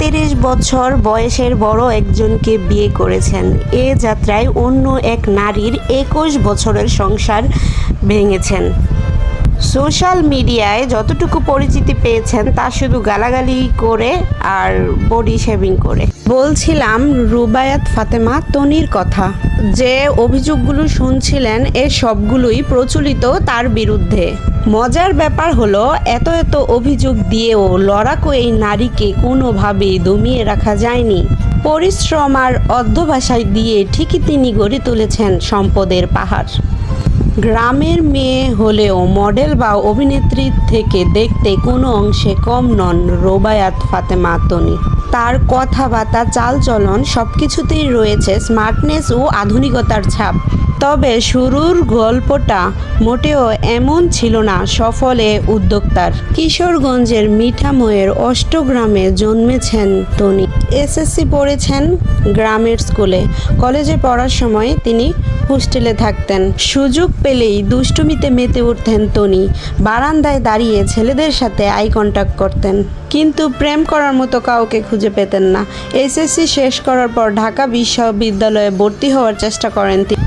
তিরিশ বছর বয়সের বড় একজনকে বিয়ে করেছেন। এ যাত্রায় অন্য এক নারীর একুশ বছরের সংসার ভেঙেছেন। সোশ্যাল মিডিয়ায় যতটুকু পরিচিতি পেয়েছেন, তা শুধু গালাগালি করে আর বডি শেভিং করে। বলছিলাম, রুবায়াত ফাতেমা তনির কথা। যে অভিযোগগুলো শুনছিলেন, এ সবগুলোই প্রচলিত তার বিরুদ্ধে। মজার ব্যাপার হলো, এত এত অভিযোগ দিয়েও লড়াকু এই নারীকে কোনোভাবেই দমিয়ে রাখা যায়নি। পরিশ্রম আর অধ্যভাষায় দিয়ে ঠিকই তিনি গড়ে তুলেছেন সম্পদের পাহাড়। গ্রামের মেয়ে হলেও মডেল বা অভিনেত্রীর থেকে দেখতে কোনো অংশে কম নন রোবায়াত ফাতেমা আতনি। তার কথাবার্তা, চালচলন সব কিছুতেই রয়েছে স্মার্টনেস ও আধুনিকতার ছাপ। তবে শুরুর গল্পটা মোটেও এমন ছিল না, সফলে উদ্যোক্তার। কিশোরগঞ্জের মিঠাময়ের অষ্টগ্রামে জন্মেছেন তনি। এসএসসি পড়েছেন গ্রামের স্কুলে। কলেজে পড়ার সময় তিনি হোস্টেলে থাকতেন। সুযোগ পেলেই দুষ্টুমিতে মেতে উঠতেন তনি। বারান্দায় দাঁড়িয়ে ছেলেদের সাথে আই কন্ট্যাক্ট করতেন। কিন্তু প্রেম করার মতো কাউকে খুঁজে পেতেন না। এসএসসি শেষ করার পর ঢাকা বিশ্ববিদ্যালয়ে ভর্তি হওয়ার চেষ্টা করেন তিনি।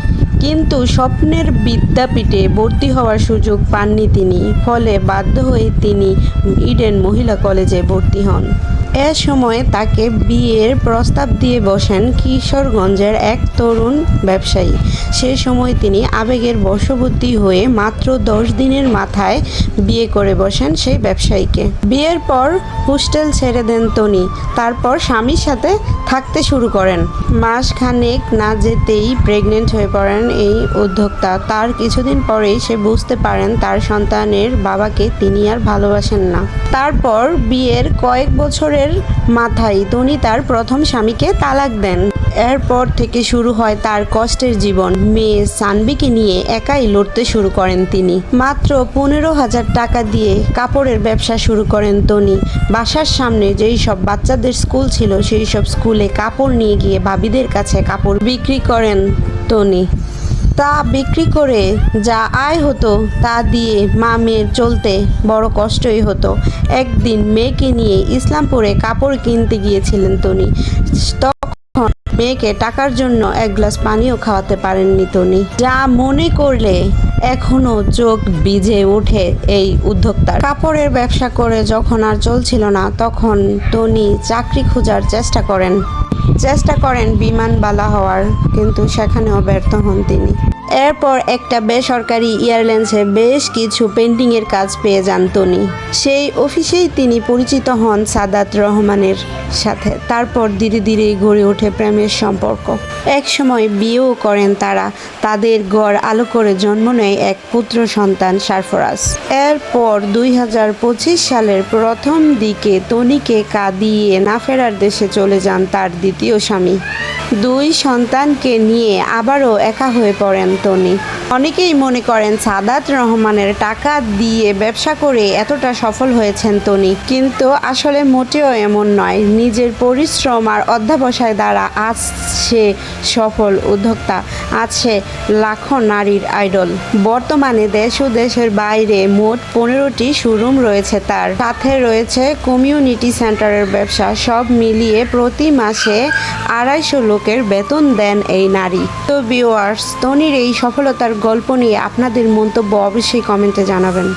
কিন্তু স্বপ্নের বিদ্যাপীঠে ভর্তি হওয়ার সুযোগ পাননি তিনি। ফলে বাধ্য হয়ে তিনি ইডেন মহিলা কলেজে ভর্তি হন। এ সময় তাকে বিয়ের প্রস্তাব দিয়ে বসেন কিশোরগঞ্জের এক তরুণ ব্যবসায়ী। সে সময় তিনি আবেগের বশবর্তী হয়ে মাত্র দশ দিনের মাথায় বিয়ে করে বসেন সেই ব্যবসায়ীকে। বিয়ের পর হোস্টেল ছেড়ে দেন তনি। তারপর স্বামীর সাথে থাকতে শুরু করেন। মাস খানেক না যেতেই প্রেগনেন্ট হয়ে পড়েন এই উদ্যোক্তা। তার কিছুদিন পরেই সে বুঝতে পারেন তার সন্তানের বাবাকে তিনি আর ভালোবাসেন না। তারপর বিয়ের কয়েক বছরের মাথায় তনি তার প্রথম স্বামীকে তালাক দেন। এরপর থেকে শুরু হয় তার কষ্টের জীবন। মেয়ে সানবিকে নিয়ে একাই লড়তে শুরু করেন তিনি। মাত্র পনেরো হাজার টাকা দিয়ে কাপড়ের ব্যবসা শুরু করেন তনি বাসার সামনে যেই সব বাচ্চাদের স্কুল ছিল, সেই সব স্কুলে কাপড় নিয়ে গিয়ে ভাবিদের কাছে কাপড় বিক্রি করেন তনি তা বিক্রি করে যা আয় হতো তা দিয়ে মা মেয়ের চলতে বড় কষ্টই হতো। একদিন মেয়েকে নিয়ে ইসলামপুরে কাপড় কিনতে গিয়েছিলেন তনি তখন মেয়েকে টাকার জন্য এক গ্লাস পানিও খাওয়াতে পারেননি তনি যা মনে করলে এখনও চোখ ভিজে ওঠে এই উদ্যোক্তার। কাপড়ের ব্যবসা করে যখন আর চলছিল না, তখন তনি চাকরি খোঁজার চেষ্টা করেন। চেষ্টা করেন বিমানবালা হওয়ার কিন্তু সেখানেও ব্যর্থ হন তিনি। এরপর একটা বেসরকারি এয়ারলাইন্সে বেশ কিছু পেন্টিংয়ের কাজ পেয়ে যান তনি সেই অফিসেই তিনি পরিচিত হন সাদাত রহমানের সাথে। তারপর ধীরে ধীরে গড়ে ওঠে প্রেমের সম্পর্ক। এক সময় বিয়েও করেন তারা। তাদের গড় আলো করে জন্ম নেয় এক পুত্র সন্তান সারফরাজ। এরপর দুই হাজার পঁচিশ সালের প্রথম দিকে তনিকে কাঁদিয়ে না ফেরার দেশে চলে যান তার দ্বিতীয় স্বামী। দুই সন্তানকে নিয়ে আবারও একা হয়ে পড়েন তনি অনেকেই মনে করেন সাদাত রহমানের টাকা দিয়ে ব্যবসা করে এতটা সফল হয়েছেন তনি। কিন্তু আসলে মোটেও এমন নয়। নিজের পরিশ্রম আর অধ্যাবসায় দ্বারা আজ সে সফল উদ্যোক্তা আছে লাখো নারীর আইডল। বর্তমানে দেশ ও দেশের বাইরে মোট পনেরোটি শোরুম রয়েছে তার। সাথে রয়েছে কমিউনিটি সেন্টারের ব্যবসা। সব মিলিয়ে প্রতি মাসে আড়াইশো লোকের বেতন দেন এই নারী। তো ভিউয়ার্স তনির এই সফলতার গল্প নিয়ে আপনাদের মন্তব্য অবশ্যই কমেন্টে জানাবেন।